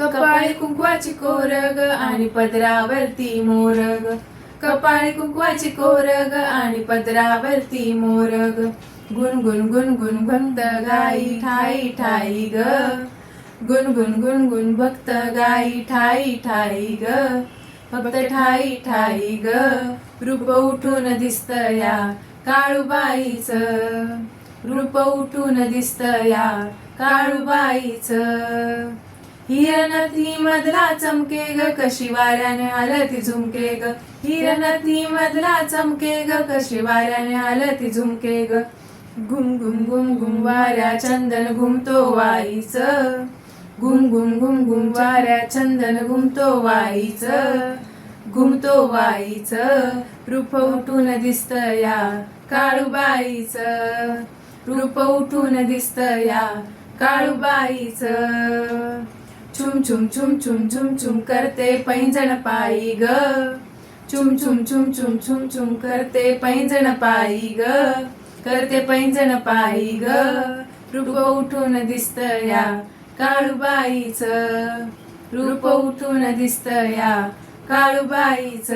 कपाळी कुंकवाची कोरग आणि पदरावरती मोरग. कपाळी कुंकवाची कोरग आणि पदरावरती मोरग. गुण गुण गुण भक्त गाई ठाई ठाई ग. गुण गुण भक्त गाई ठाई ठाई ग. फक्त ठाई ठाई ग. रूप उठून दिसत या काळूबाईच. रूप उठून दिसत या काळूबाईच. हिरणती मधला चमके ग कशी वाऱ्याने आलती झुमके ग. हिरणती मधला चमके ग कशी वाऱ्याने आलती झुमके ग. घुम घुम घुम घुम वाऱ्या चंदन घुमतो वाईच. घुम घुम घुम घुम वाऱ्या चंदन घुमतो वाईच. घुमतो वाईच. रूप उठून दिसत या काळूबाईच. रूप उठून दिसत या काळूबाईच. छुम छुम छुम छुम छुम छुम करते पैंजण पायी ग छुम छुम छुम छुम छुम छुम करते पैंजण पायी ग करते पैंजण पायी ग रूप उठून दिसत या काळूबाईच रूप उठून दिसत या काळूबाईच